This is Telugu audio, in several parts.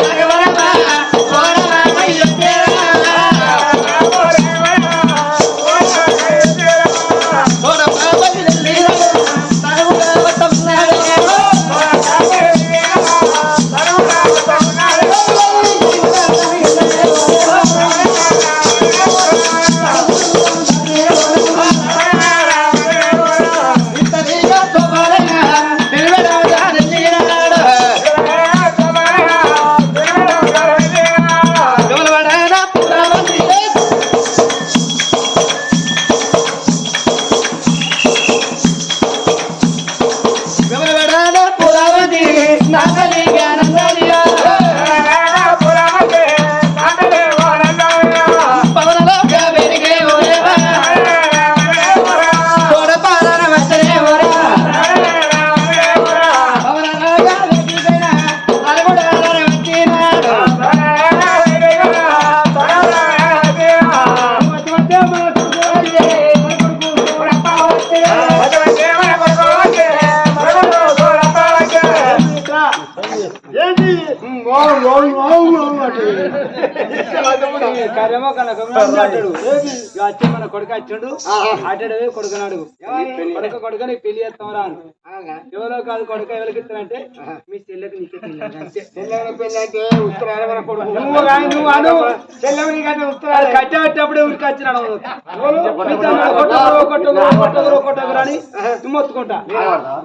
நாகவா వచ్చి మన కొడుకు వచ్చిండు ఆటాడు కొడుకునాడు కొడుకు కొడుకు నీకు పెళ్ళి చేస్తాం రాను ఎవరో కాదు కొడుకు ఎవరికి ఇస్తానంటే మీ చెల్లెకి నీకే నువ్వు నువ్వు అను అది కట్టేటప్పుడు ఊరికి వచ్చినాడు కొట్టగురు కొట్టగురు కొట్టగురు కొట్టగురు అని తుమ్మొత్తుకుంటా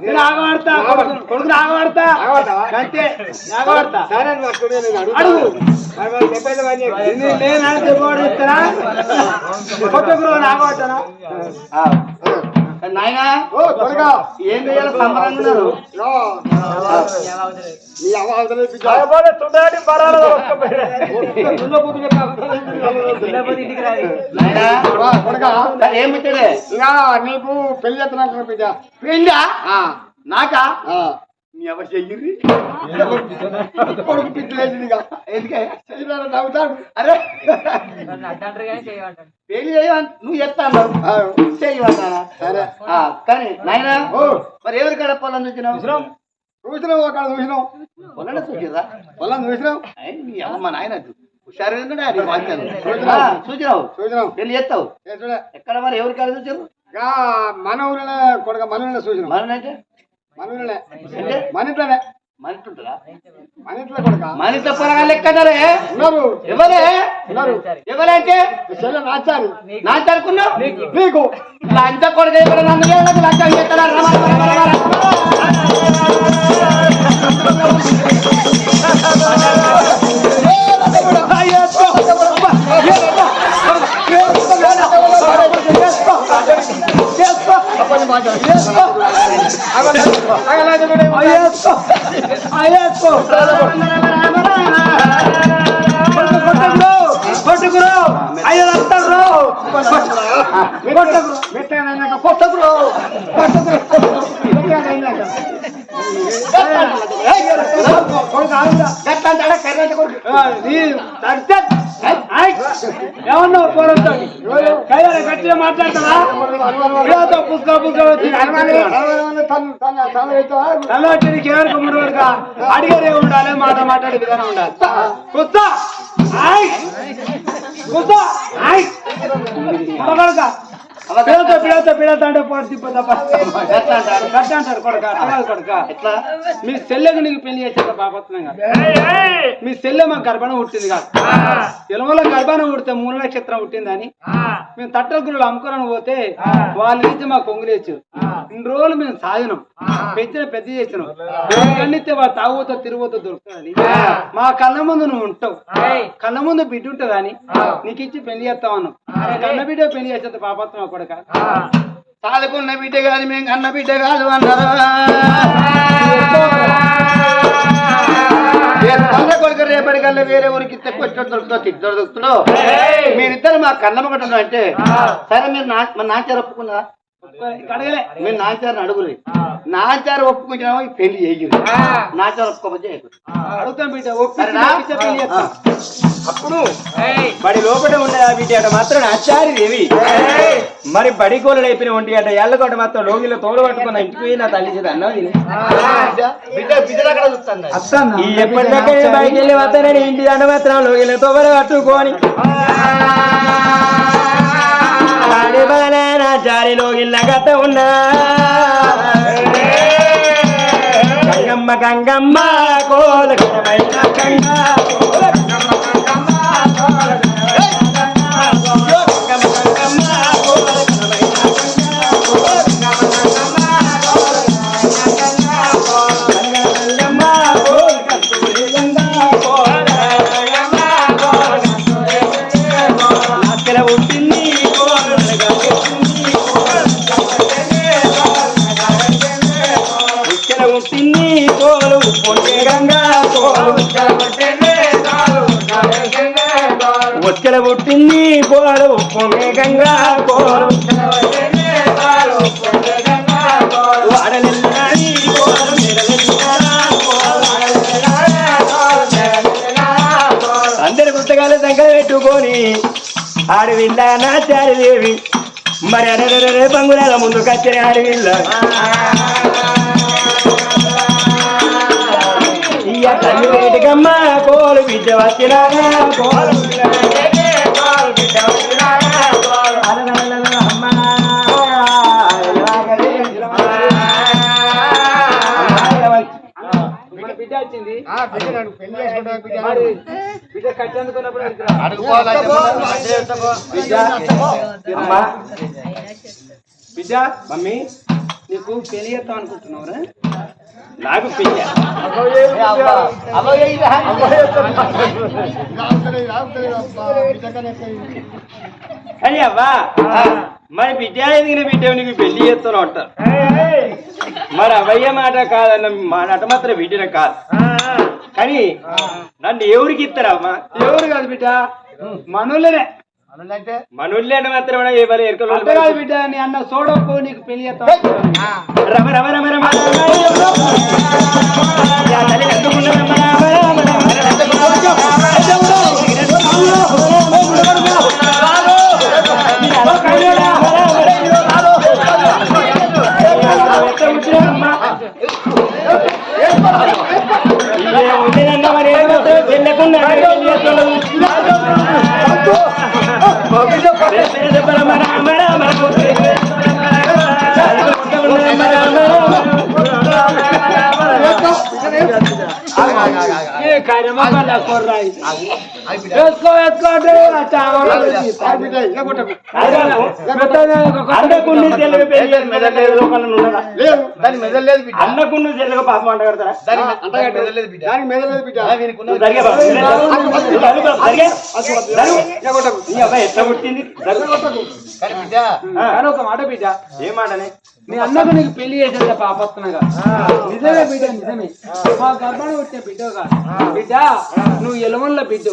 నేను ఆగబడతా కొడుకు- ఆగబడతా అంతే ఆగబడతా అడుగు. నాయనా ఏం చేయాలి సంబరంగా ఉన్నారు. నాయనా ఏం పెట్టాడే? నీకు పెళ్ళి చేస్తున్నా బిడ్డ. పెళ్ళా నాకా. మీ ఎవరు చెయ్యి కొడుకు పిచ్చిలేసింది ఇక. ఎందుకే? చెయ్యరా నవ్వుతాడు. అరే! పెళ్ళి నువ్వు చెప్తాను సరే. కానీ నాయనా ఓ మరి ఎవరి కాడ పొలం చూసినావు? చూసినావు అక్కడ చూసినావు? పొలం చూసిరా పొలం చూసినావు? మీ అమ్మ నాయన హుషారు చూసినావు. చూసినావు. పెళ్ళి చేస్తావు. ఎక్కడ మరి ఎవరి కాడ చూసారు ఇక మన ఊరిలో కొడుక మన ఊరిలో చూసినావు మన అంటే మన ఇంట్లోనే మన ఇంటుంటారా మన ఇంట్లో కొడుక. మన ఇంట్లో పొలగాళ్ళు ఎక్కడారే ఉన్నారు. ఎవరే ఉన్నారు. ఎవరంటే మీ చెల్లె నాచారు. నా తరుకున్నావు నీకు. లంచ కొడుకు ఇక్కడ నన్ను ఏళ్ళకి లంచం చేస్తారా రమ, రమ, రమ, రమ. కొట్టుకురు అయ్యో అంటారు కొట్టకురు కర్రెంట కొడుకు. ఏమన్నావు కైలాల గట్టిగా పుస్తక ఎవరికి ముందు వరకు అడిగేదే ఉండాలి మాట మాట్లాడే విధానం ఉండాలి. కూర్చో ఆయ్! అంటే పోటీ గట్ట అంటారు కొడుక కొడుక. ఎట్లా? మీ చెల్లెకు నీకు పెళ్ళి చేసేది పాపత్నం కాదు. మీ చెల్లె మా గర్భాన పుట్టింది కాదు. ఎలమల గర్భాన పుడితే మూల నక్షత్రం పుట్టిందని మేము తట్టల గురులు అమ్ముకోవడానికి పోతే వాళ్ళ నుంచి మా కొంగులేచ్చు ఇన్ని రోజులు మేము సాధినాం పెంచిన పెద్ద చేసినాం. కన్నిస్తే వాడు తాగుతో తిరుగుతో దొరుకుతుందని మా కళ్ళ ముందు నువ్వు ఉంటావు. కళ్ళ ముందు బిడ్డ ఉంటుందని. నీకు ఇచ్చి పెళ్ళి చేస్తామన్నావు కన్న బిడ్డ పెళ్ళి చేసేది పాపత్వం కొడక. సాదుకున్న బిడ్డ కాదు మేము కన్న బిడ్డ కాదు అన్నారా కొడుకు రేపటి కల్లా వేరే ఊరికి ఇస్తే కొట్టు దొరుకుతావు తిట్టు దొరుకుతావు. మీరిద్దరు మా కన్న ఒకటి అంటే సరే మీరు నా మా నాచారు ఒప్పుకున్నా ఇక అడగలే మీరు నాచారిని అడుగురి నాచారు ఒప్పుకుంటున్నావు ఈ పెళ్ళి చేయదు నాచారు ఒప్పుకోకపోతే. అడుగుతాం బిడ్డ. అప్పుడు బడి లోపల ఉండే ఆ బిడ్డ అట మాత్రం ఆచారి దేవి మరి బడి కోళ్ళు అయిపోయిన ఒంటి అట ఎల్లగొట్ట మాత్రం లోగిలో తోడు పట్టుకున్న ఇంటికి పోయి నా తల్లి చేత అన్నావు ఈ ఎప్పటిదాకా బయటికి వెళ్ళి వస్తానని ఇంటి దండ మాత్రం లోగిలో తోబర పట్టుకొని. ఆడి బాలన నా జారిలో ఇల్లగత ఉన్నా. గంగమ్మ గంగమ్మ కోల ఘనమైన గంగ. వచ్చల పోరు కోలు పోరు అందరి పుస్తకాలు సంఖ్య పెట్టుకొని ఆడవిల్ల నాచారి దేవి. మరి అరే బంగుళాల ముందు కచ్చిన ఆడవిల్ల. ఇయ్య తల్లి వేటికమ్మ కోలు విద్య వచ్చిన కోలు. బిడ్డ మమ్మీ నీకు పెళ్ళి చేస్తాం అనుకుంటున్నావురా నాకు. అని అవ్వా మరి బిడ్డ ఎదిగిన బిడ్డ నీకు పెళ్ళి చేస్తాను అంటారు? మరి అవయ్య మాట కాదన్న మాట మాత్రం బిడ్డన కాదు. కానీ నన్ను ఎవరికి ఇస్తారమ్మా ఎవరు కాదు బిడ్డ? మనోళ్ళనే. అనులంటే మనుల్లి అంటే మాత్రం ఎవరు ఎరకలు అంతే కాదు బిడ్డ నీ అన్న సోడప్పు నీకు పెళ్ళి చేస్తాం రమ కార్యమా వాళ్ళ కుర్రాయి. వేసుకో వేసుకో అంటే. అన్నకుండు తెలుగు దాని మెదలేదు బిడ్డ అన్నకుండు తెలుగు పాపం అంట కడతారా దాని మెదలేదు బిడ్డ మెదలేదు బిడ్డ ఎట్లా పుట్టింది కానీ ఒక మాట బిడ్డ ఏ మాటనే నీ అన్నకు నీకు పెళ్ళి చేసేది పాపత్తునగా నిజమే బిడ్డ నిజమే. మా గర్భాన్ని పుట్టిన బిడ్డగా బిడ్డ నువ్వు ఎలమల్ల బిడ్డ.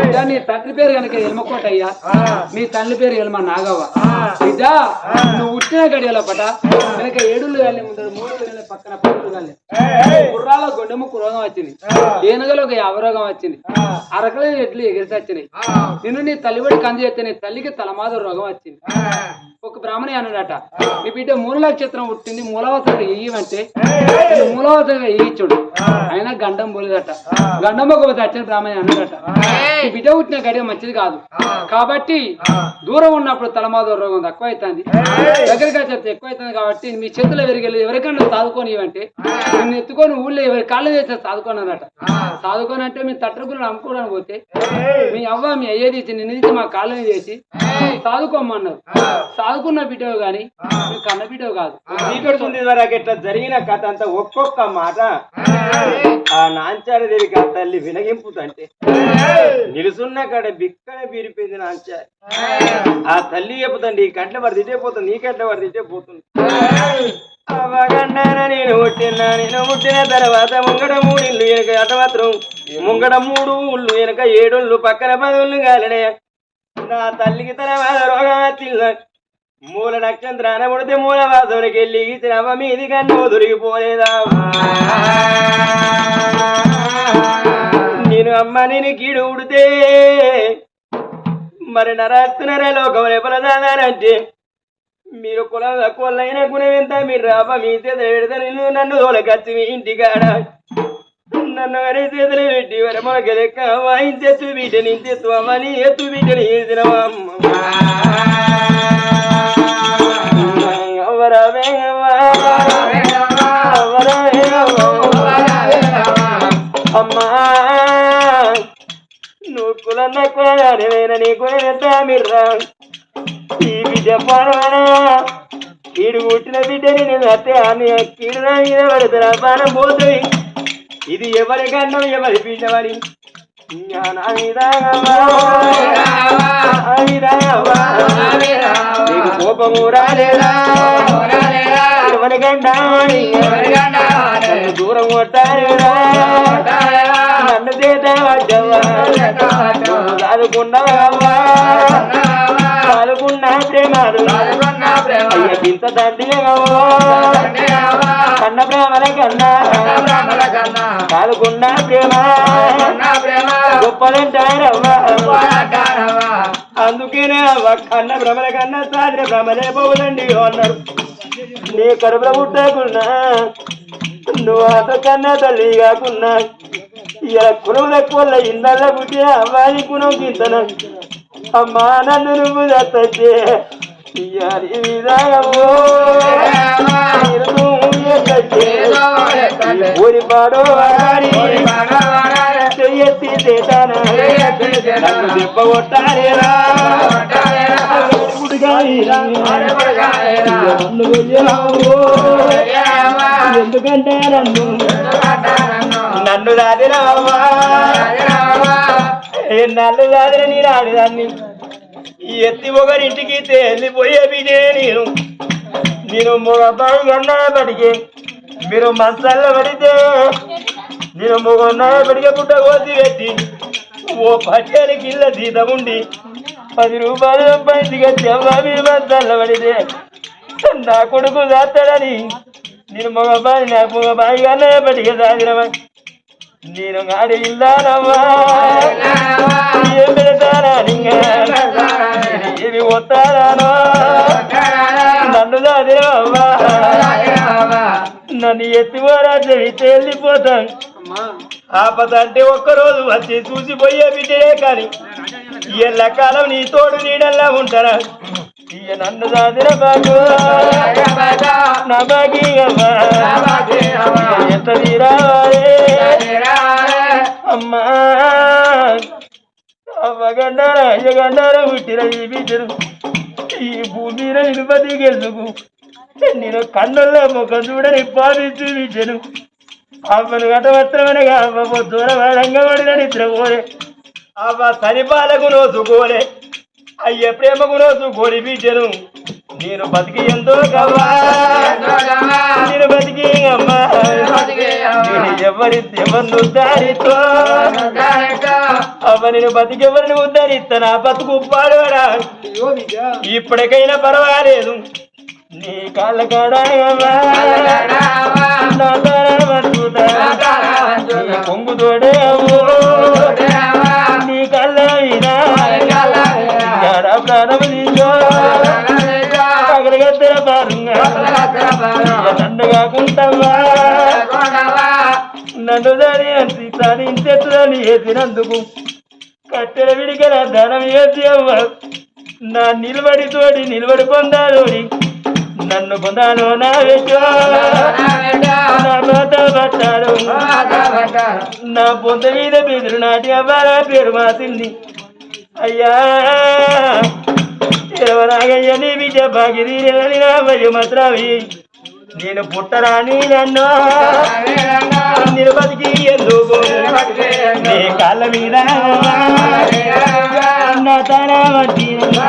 బిడ్డ నీ తండ్రి పేరు కనుక ఎలమకోటయ్యా నీ తల్లి పేరు ఎలమ నాగవ్వ. బిడ్డ నువ్వు పుట్టిన గడియల పట కనుక ఏడులు గాలి ముందర మూడు గడియల పక్కన పడులు గాలి గుర్రాల గొడ్డముక్కు రోగం వచ్చింది. ఏనుగలో ఒక యావ రోగం వచ్చింది. అరకల ఎడ్లు ఎగిరిసి వచ్చినాయి. నిన్ను నీ తల్లిబడి కంది చేస్తే నీ తల్లికి తలమాద రోగం వచ్చింది. ఒక బ్రాహ్మణి అన్నాడట నీ బిడ్డ మూల నక్షత్రం పుట్టింది. మూలవసంగా ఇయ్యమంటే నేను మూలవసంగా ఇయ్యచుడు అయినా గండం పోలేదట గండం ఒక వచ్చిన బ్రాహ్మణి అన్నాడట. నీ బిడ్డ పుట్టిన గడియ మంచిది కాదు. కాబట్టి దూరం ఉన్నప్పుడు తలమాద రోగం తక్కువ అవుతుంది దగ్గరికి వచ్చేస్తే ఎక్కువ అవుతుంది కాబట్టి మీ చేతిలో విరిగెళ్ళి ఎవరికైనా సాదుకొని ఇవ్వంటే నిన్ను ఎత్తుకొని ఊళ్ళో ఎవరి కాళ్ళు చేస్తే సాదుకోనన్నట సాదుకొని అంటే మీ తట్టగులు అమ్ముకోవడానికి పోతే మీ అవ్వ మీ అయ్యేది ఇచ్చి నిన్ను మా కాళ్ళ మీద చేసి సాదుకోమన్నారు. సాదుకున్న బిడ్డవు గాని మీ కన్న బిడ్డవు కాదు. చీకటి వరకు ఇట్లా జరిగిన కథ అంతా ఒక్కొక్క మాట. ఆ. నాంచారి దేవి ఆ తల్లి వినగింపుతంటే. నిలుసున్న కాడ బిక్కన బీరిపోయింది నాంచారి. ఆ తల్లి చెప్పుతండి ఈ కంట్ల తిట్టే పోతుంది నీ కంట్ల వాడు తిట్టే పోతుంది. అవగండాన నేను పుట్టిన నేను పుట్టిన తర్వాత ముంగడ మూడిల్లు వెనక అట మాత్రం ముంగడ మూడు ఉళ్ళు వెనక ఏడుళ్ళు పక్కన పదుళ్ళు కాలనే నా తల్లికి తర్వాత రోగం వచ్చింది. మూల నక్షత్రాన ముడితే మూల వాసనకి వెళ్ళి ఇచ్చినవ మీది కన్ను దొరికిపోలేదా? నేను అమ్మ నేను కీడు ఉడితే మరి నరాత్తునరే లోకం ఎపలదానంటే మీరు కులం తక్కువలైన గుణం ఎంత? మీరు రాప మీ చేతులు పెడితే నేను నన్ను తోలకచ్చి మీ ఇంటికాడ నన్ను అనే చేతులు పెట్టి వరమొలక లెక్క వాయించెత్తు వీటని ఇంతెత్తు అమ్మని ఎత్తు బిడ్డని వేసినవా అమ్మ. నువ్వు కులన్న ఈ బిడ్డ పడవనా? ఈడు పుట్టిన బిడ్డని నేను అత్తే అని కీడు మీద పానం పోతుంది. ఇది ఎవరి కన్నం ఎవరి బిడ్డవని నీకు కోపము రాలేదా? ఎవరి గండాని? దూరం కొట్టాలేదా? నన్ను చేద్దాం అడ్డవా చదువుకున్నావా చదువుకున్నా ప్రేమాలు. అయ్య ఇంత దండిగా కన్న ప్రేమల కన్నా. చదువుకున్నా ప్రేమ. గొప్పలంటారవ్వా. అందుకేనే అవ్వ కన్న భ్రమల కన్నా సాధ్య భ్రమలే పోవులండి అన్నారు. నీ కడుపుల పుట్టకున్నా నువ్వు అత కన్నా తల్లి కాకున్నా ఇలా కులం తక్కువ ఇందల్ల పుట్టి అమ్మాయి కులం కిందన అమ్మా నన్ను నువ్వు దత్తచ్చే ఇయ్యాలి విధానము. ఊరి పాడో చెయ్యెత్తి చేతానా. నన్ను దెబ్బ కొట్టాలేరా? ఎందుకంటే నన్ను నన్ను దాదిరావా నన్ను దాదిన నేను ఆడదాన్ని ఎత్తి ఒకరింటికి తేలిపోయే బిడే నేను. నేను మొగబాయి కన్నా మీరు మంచాల్లో పడితే నేను మొగన్నా పుట్ట కోసి పెట్టి ఓ పట్టేలకి కిల్ల తీతముండి పది రూపాయలు బయటికి చెవ్వ మీరు పడితే నా కొడుకు దాస్తాడని నేను మగబాయి నాకు మగబాయిగానే కన్నా పడిగే నేను గాడి ఇల్లానమ్మా ఏం పెడతానా నింగా ఏమి వస్తానో నన్ను దాదిరమ్మా నన్ను ఎత్తిపోరా చెవితే వెళ్ళిపోతాను ఆపద అంటే ఒక్కరోజు వచ్చి చూసిపోయే బిడ్డలే కానీ ఎల్లకాలం నీ తోడు నీడల్లా ఉంటారా? అమ్మా అవ్వగండార అయ్యగండార పుట్టిన ఈ ఈ భూమి నేను బతికెందుకు నేను కన్నుల్లో ముఖం చూడని పాలించు బిడ్డను అవ్వను గతవత్రమనగా అవ్వ దూర వాడంగా పడిన నిద్రపోలే అవ్వ సరిపాలకు నోసుకోలే అయ్య ప్రేమకు నోసుకోని బిడ్డను నేను బతికి ఎంతో నేను బతికి అమ్మా. నేను ఎవరి ఎవరిని ఉద్దారితో అవ్వ నేను బతికి ఎవరిని ఉద్ధరిస్తా నా బతుకు బిడ్డ ఇప్పటికైనా పర్వాలేదు. నీ కాళ్ళ కాడ నా తార పారుంగా. ఇక నన్ను కాకుంటావా నన్ను దాని అంతి సాధించేదని వేసినందుకు కట్టెల విడికల ధనం వేసి అవ్వ నా నిలబడి తోడి నిలబడి పొందాలోని నన్ను పొందాను నా వెచ్చో నా నా పొంద మీద బెదురు నాటి అవ్వాలా పేరు మాసింది అయ్యా! ఇరవరాగయ్య నీ విజ భాగిరి నా నేను పుట్టరాని నన్ను. నేను ఎందుకు? నీ కాళ్ళ మీద. నా తన వచ్చి నా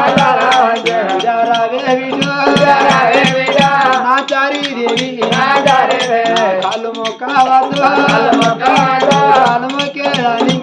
మొక్క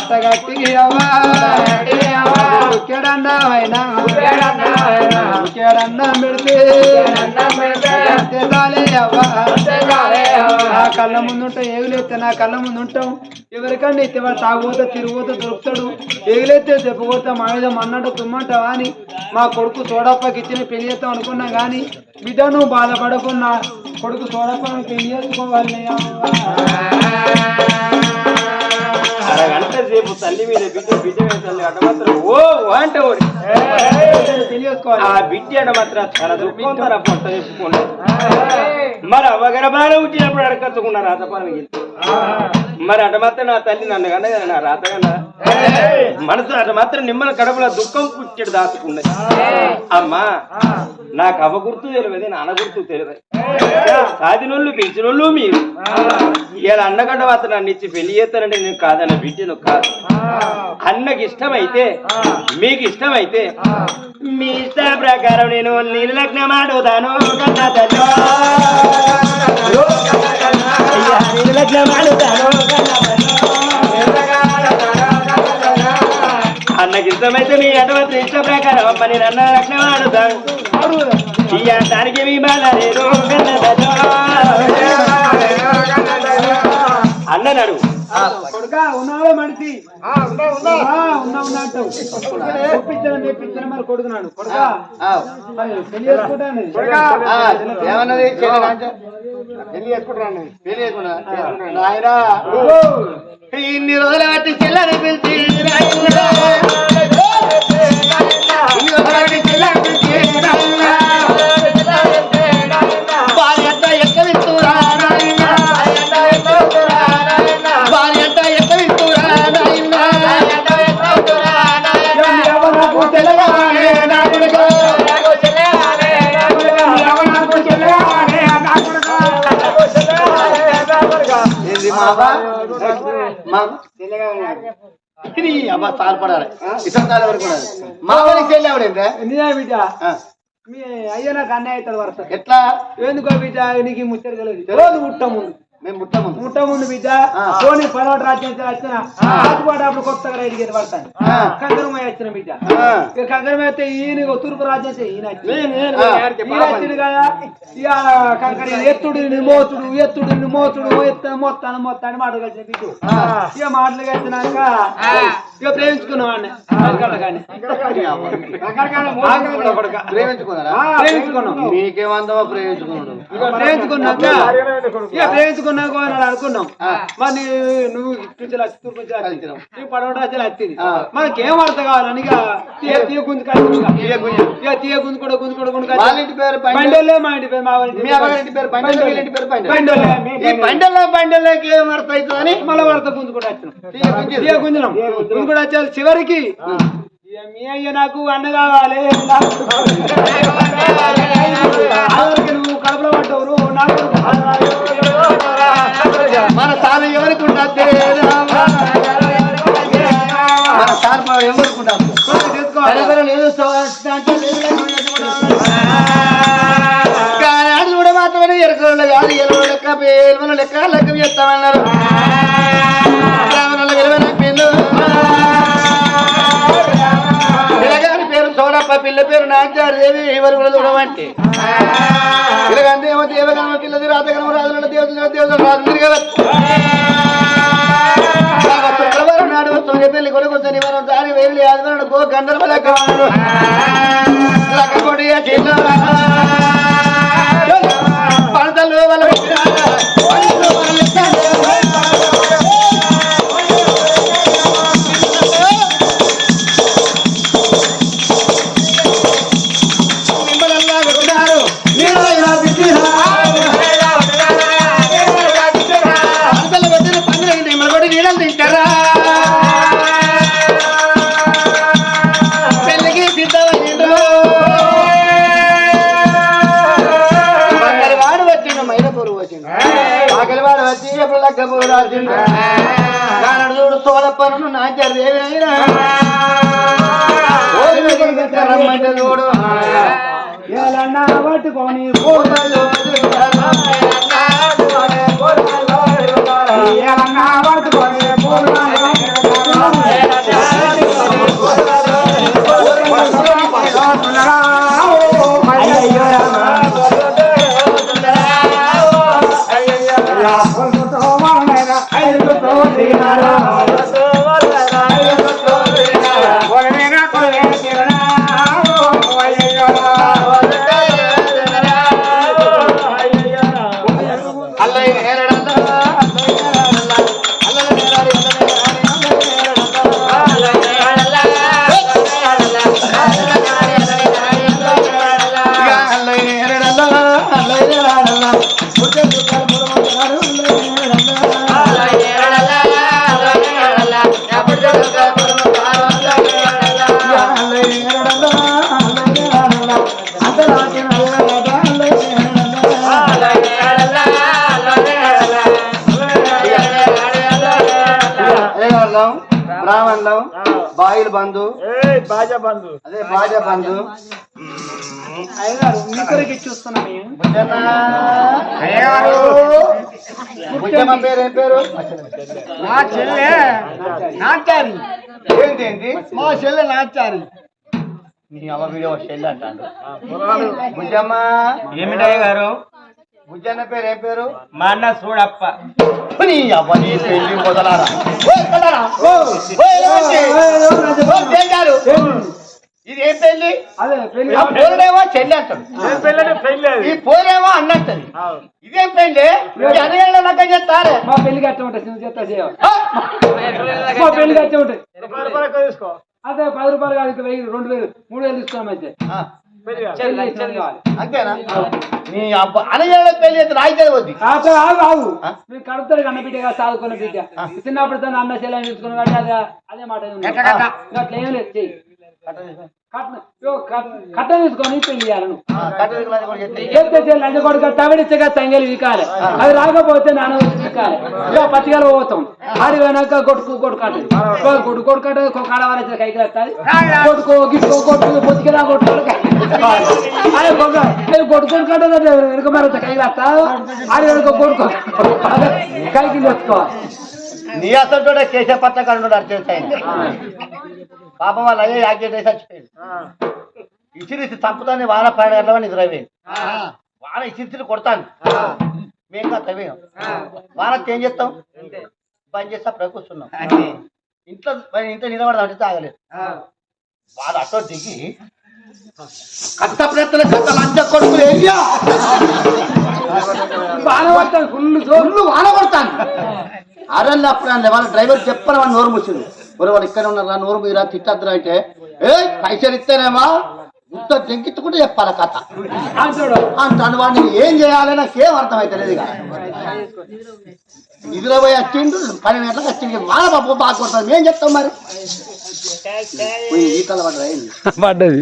అట్టగట్టి పెడితే నా కళ్ళ ముందుంటాం ఏగులేస్తే నా కళ్ళ ముందు ఉంటాం ఎవరికన్నా ఇస్తే వాడు తాగుపోతా తిరుగుపోతే దొరుకుతాడు ఏగులేస్తే చెప్పబోతే మా అన్నట్టు తుమ్మంటావా అని మా కొడుకు సోడప్పకి ఇచ్చిన పెళ్ళి చేస్తాం అనుకున్నాం కానీ బిడ్డ నువ్వు బాధపడకున్నా కొడుకు సోడప్పని పెళ్ళి చేసుకోవాలి అరగంట తల్లి మీద బిడ్డ బిడ్డ మీద తల్లి అట మాత్రం ఓ అంటే ఓడి ఆ బిడ్డ మాత్రం తన దుఃఖం తన పొట్ట మరి అవగరబానే వచ్చినప్పుడు అడగచ్చుకున్నా రాతపాన మరి అట మాత్రం నా తల్లి నన్ను కన్నా కదా నా రాత కన్నా మనసు అట మాత్రం నిమ్మల కడపల దుఃఖం పుట్టెడు దాచుకున్నది అమ్మా నాకు అవ గుర్తు తెలియదు నాన్న గుర్తు తెలియదు. సాదినోళ్ళు పెంచినోళ్ళు మీరు. ఇలా అన్నగడ్డ మాత్రం నన్ను ఇచ్చి పెళ్ళి చేస్తానంటే నేను కాదన్న బిడ్డను కాదు. అన్నకి ఇష్టమైతే మీకు ఇష్టమైతే మీ ఇష్ట ప్రకారం నేను నీళ్ళు లగ్న ఆడుతాను. కన్నా తల్లో. అయ్యా, నీళ్ళు లగ్నం ఆడుతాను. అన్నకి ఇష్టమైతే మీ అటువంటి ఇష్ట ప్రకారం అమ్మ నేను అన్న లగ్న మాడుతాను ఈ అంటానికి మీ బాధ లేదు. అన్ననాడు. కొడుక ఉన్నావే మనిషి? ఆ, ఉన్నా ఉన్నట్టు ఒప్పించిన మెప్పించిన మరి కొడుకున్నాడు. కొడుక మరి పెళ్ళి చేసుకుంటాను ఏమన్నది? పెళ్ళి చేసుకుంటున్నాను పెళ్ళి చేసుకున్నా నాయనా. ఇన్ని రోజుల పిలిచి మా ఇది అబ్బా తాల్పడాలి ఇతర తాళ వరకు. మావని చెల్లి ఎవడైందా నిజా బిడ్డ. మీ అయ్యో నాకు అన్నయ్య అవుతాడు వరుస. ఎట్లా? ఎందుకో బిడ్డ నీకు తెలియదు. రోజు ముందు ముట్టము ముట్ట ముందు బిడ్డ. సోని పర్వాట రాజ్యం వచ్చిన రాజుపాట అప్పుడు కొత్తగా రైలుకి పడతాను. కంకరమయ్య వచ్చిన బిడ్డ. ఇక కంకరమయ్య అయితే ఈయన తూర్పు రాజ్యం ఈయన వచ్చింది. కదా. ఇక కంకర ఎత్తుడు మోతుడు ఎత్తుడు మోతుడు ఎత్త మొత్తాను మొత్తాన్ని మాట కలిసిన బిడ్డు. ఇక మాటలు కలిసినాక ఇక ప్రేమించుకున్నాం వాడిని ప్రేమించుకున్నాం. మీకేమందమో ప్రేమించుకున్నాడు. ఇక ప్రేమించుకున్నాక ఇక ప్రేమించుకున్నాక అని అనుకున్నాం మరి నువ్వు ఇటు నుంచి వచ్చి తూర్పు నుంచి. నీ పడవట వచ్చి వచ్చింది. మనకేం అర్థం కావాలని తీయ తీయ గుంజు కలిసి ఇక తీయ గుంజు కూడా గుంజు కూడా గుంజు వాళ్ళ ఇంటి పేరు బండి బండోళ్ళే మా ఇంటి పేరు మా ఇంటి పేరు బండోళ్ళే ఈ ఏం అర్థం అవుతుందని మళ్ళా వాడితో గుంజు కూడా వచ్చినాం తీయ గుంజు. తీయ గుంజునాం గుంజు కూడా వచ్చారు చివరికి మీ అయ్య నాకు అన్న కావాలి నువ్వు కడుపులో పడ్డవు నువ్వు నాకు మన సార్ ఎవరికి ఉండద్దే మన సాలు ఎవరికి మాత్రమే ఎరుకలు కాదు ఎరువు లెక్క పేలువల లెక్క లెక్క చేస్తామన్నారు. మా పిల్ల పేరు నాచాదేవి ఎవరు కూడా చూడమంటే ఇలాగంటే ఏమో దేవగణం పిల్లది రాతగణం రాజుల దేవతల దేవతలు రాజు తిరగవచ్చు శుక్రవారం నాడు వస్తుంది పెళ్ళి కొడుకు శనివారం దారి వేలి ఆదివారం గో గంధర్వ లెక్క ఆకలివాడు వచ్చి ఎప్పుడు లగ్గబోరాడు చూడు తోలప్పను నాకేవినైనా రమ్మంటే చూడు ఎలా పట్టుకొని పోతాడు ఎలా పట్టుకొని పోతాడు al aire, en బాయిలు బంధు బాజా బంధు అదే బాజా బంధు అయ్యగారు మీ కొరకు చూస్తున్నాం పేరు ఏం పేరు? నా చెల్లె నాచారి. ఏంటి ఏంటి? మా చెల్లె నాచారి. నీ అమ్మ వీడియో చెల్లి అంటాడు. బుజ్జమ్మ ఏమిటయ్య గారు బుజ్జన్న పేరు ఏం పేరు? మా అన్న చూడప్ప నీ అవ్వ పెళ్ళి మొదలారా. ఇది ఏం పెళ్ళి? పెళ్ళి. పోరేమో చెల్లి అంటాడు పెళ్ళని పెళ్ళి ఈ పోరేమో అన్నంటది ఇదేం పెళ్ళి? అదేళ్ళ లగ్గ చేస్తారే? మా పెళ్ళికి అట్ట ఉంటుంది చేస్తా మా పెళ్ళికి అట్టే ఉంటుంది. అదే పది రూపాయలు కాదు ఇంకా వెయ్యి రెండు వేలు మూడు వేలు ఇస్తున్నాం అయితే ఆ, పెళ్ళి పెళ్ళి ఇచ్చేది కావాలి. అంతేనా నీ అబ్బ పెళ్ళి అయితే రాయితే వద్ది ఆగు ఆగు ఆగు. ఆ? మీరు కడుపుతారు కన్న బిడ్డగా సాదుకున్న బిడ్డ చిన్నప్పుడు తను అన్న చెల్లెని తీసుకుని కాబట్టి అదే అదే మాట కట్ట? అట్లా ఏం లేదు చెయ్యి. కట్న ఇగో కట్- కట్ట తీసుకొని పెళ్ళి చేయాలి నువ్వు. ఆ, కట్టెలు కూడా కూడా చెప్తే. చెప్తే చెల్లి లంచ కొడుక తమిడిచ్చగా తంగలి వికాలి. అది రాకపోతే నాన్న వికాలి. ఇక పత్తికలు పోతాం. ఆడి పోయినాక కొట్టుకు కొట్టుకాటది కొట్టు కొట్టుకాట కాడవారి కైకి వస్తుంది కొట్టుకో గిట్టుకో కొట్టు పొత్తికలా కొట్టుకో. కొట్టుకొని కట్ట వెనుక ఆడి వెనుక తెచ్చుకోవాలి నీ అసలు కేశవ పట్ల పాపం వాళ్ళు అయ్యే యాక్సిడెంట్ అయితే చచ్చిపోయింది ఇసిరిసి చంపుతాను వాన పైన నిద్రపోయింది వాన ఇసిరిసి కొడతాను. మేము కాదు వాన ఏం చేస్తాం? పని చేస్తా అప్పుడు కూర్చున్నాం ఇంట్లో ఇంట్లో నిలబడదాం అంటే తాగలేదు. వాడు అటో దిగి కట్ట ప్రయత్నం కట్ట లంచ కొడుకులు ఏరియా బాగా పడతాను ఫుల్ జోరు. ఒళ్ళు వాన కొడతాను అరల్లి అప్పుడు వాళ్ళ డ్రైవర్ చెప్పని వాడు నోరు మూసిండు. ఒరే వాడు ఇక్కడ ఉన్నారా నోరు మీరా తిట్టద్దురా అంటే. ఏ పైసలు ఇస్తేనేమా? ఇంత జంకిట్టుకుంటే చెప్పాలి కథ. అంటాడు. వాడిని. ఏం చేయాలి? నాకేం అర్థమైతలేదు ఇక. నిధుల పోయి వచ్చిండు పన్నెండు గంటలకు వచ్చింది వాన బాబు బాగా కొడతాను ఏం చెప్తాం మరి. పోయి ఈ కల పడ్డా పడ్డది.